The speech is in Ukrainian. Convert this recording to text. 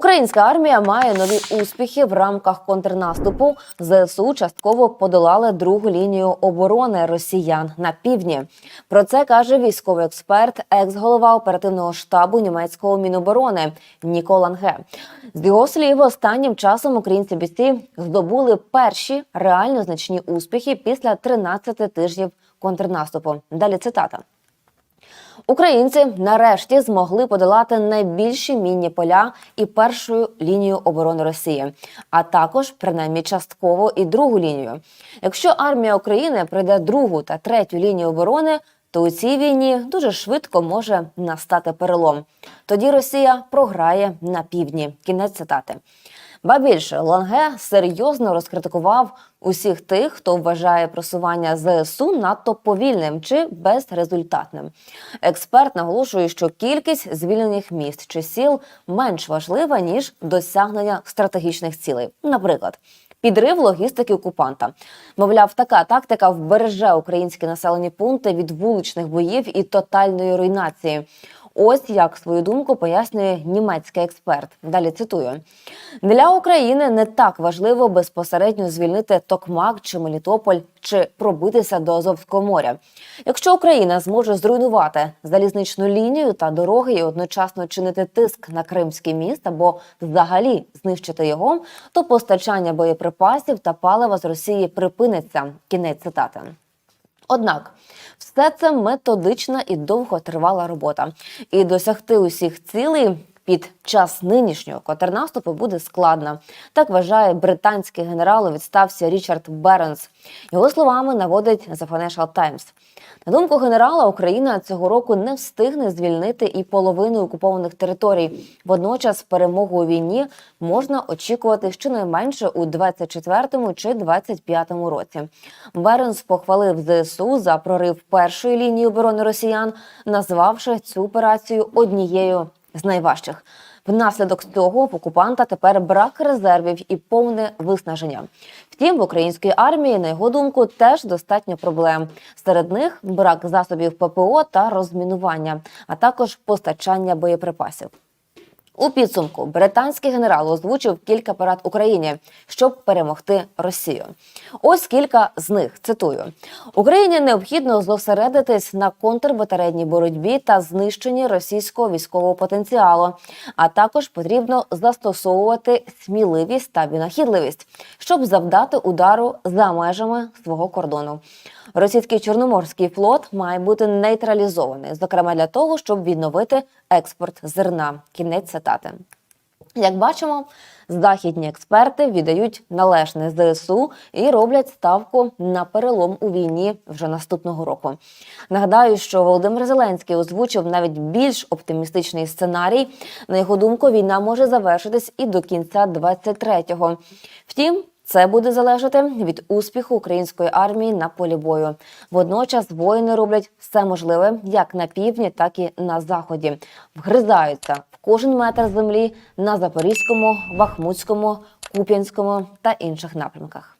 Українська армія має нові успіхи в рамках контрнаступу. ЗСУ частково подолали другу лінію оборони росіян на півдні. Про це каже військовий експерт, екс-голова оперативного штабу німецького міноборони Ніко Ланге. З його слів, останнім часом українці бійці здобули перші реально значні успіхи після 13 тижнів контрнаступу. Далі цитата. Українці нарешті змогли подолати найбільші мінні поля і першу лінію оборони Росії, а також принаймні частково і другу лінію. Якщо армія України пройде другу та третю лінію оборони, то у цій війні дуже швидко може настати перелом. Тоді Росія програє на півдні. Кінець цитати. Ба більше Ланге серйозно розкритикував усіх тих, хто вважає просування ЗСУ надто повільним чи безрезультатним. Експерт наголошує, що кількість звільнених міст чи сіл менш важлива ніж досягнення стратегічних цілей. Наприклад. Підрив логістики окупанта. Мовляв, така тактика вбереже українські населені пункти від вуличних боїв і тотальної руйнації. Ось як свою думку пояснює німецький експерт. Далі цитую: для України не так важливо безпосередньо звільнити Токмак чи Мелітополь чи пробитися до Азовського моря. Якщо Україна зможе зруйнувати залізничну лінію та дороги і одночасно чинити тиск на Кримський міст або взагалі знищити його, то постачання боєприпасів та палива з Росії припиниться. Кінець цитати. Однак все це методична і довготривала робота, і досягти усіх цілей під час нинішнього контрнаступу буде складно. Так вважає британський генерал у відставці Річард Бернс. Його словами наводить The Financial Times. На думку генерала, Україна цього року не встигне звільнити і половину окупованих територій. Водночас, перемогу у війні можна очікувати щонайменше у 24-му чи 25-му році. Бернс похвалив ЗСУ за прорив першої лінії оборони росіян, назвавши цю операцію однією з найважчих. Внаслідок цього в окупанта тепер брак резервів і повне виснаження. Втім, в українській армії, на його думку, теж достатньо проблем. Серед них брак засобів ППО та розмінування, а також постачання боєприпасів. У підсумку британський генерал озвучив кілька порад Україні, щоб перемогти Росію. Ось кілька з них цитую: Україні необхідно зосередитись на контрбатарейній боротьбі та знищенні російського військового потенціалу. А також потрібно застосовувати сміливість та винахідливість, щоб завдати удару за межами свого кордону. Російський чорноморський флот має бути нейтралізований, зокрема для того, щоб відновити експорт зерна. Кінець цитати. Як бачимо, західні експерти віддають належне ЗСУ і роблять ставку на перелом у війні вже наступного року. Нагадаю, що Володимир Зеленський озвучив навіть більш оптимістичний сценарій. На його думку, війна може завершитись і до кінця 23-го. Втім. Це буде залежати від успіху української армії на полі бою. Водночас воїни роблять все можливе як на півдні, так і на заході. Вгризаються в кожен метр землі на запорізькому, бахмутському, куп'янському та інших напрямках.